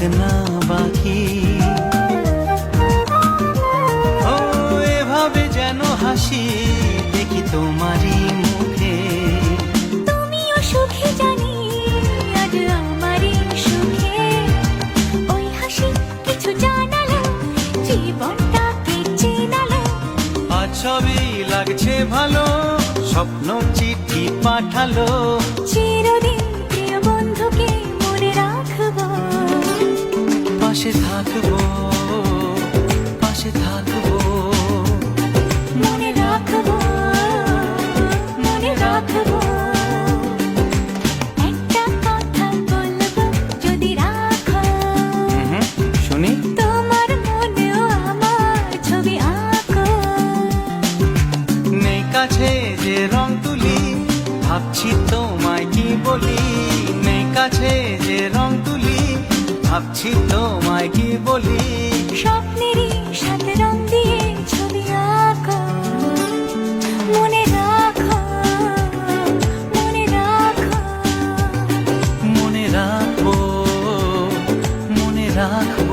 না বাকি ও এভাবে যেন হাসি দেখি তোমারই মুখে। তুমিও সুখে জানি আজ আমারই সুখে। ওই হাসি কিছু জানালো জীবনটাকে চেনালো। আজ সবই লাগছে ভালো স্বপ্ন চিঠি পাঠালো। পাশে থাকব পাশে থাকব। মনে রাখব মনে রাখব। একটা কথা বলব যদি রাখো। শুনি। তোমার মনেও আমার ছবি আঁকো। নেই কাছে যে রং তুলি ভাবছি তোমায় কি বলি। নেই কাছে যে রং ভাবছি তোমায় কি বলি? স্বপ্নেরই সাথে রং দিয়ে ছবি মনে রাখ মনে রাখ। মনে রাখব মনে রাখব।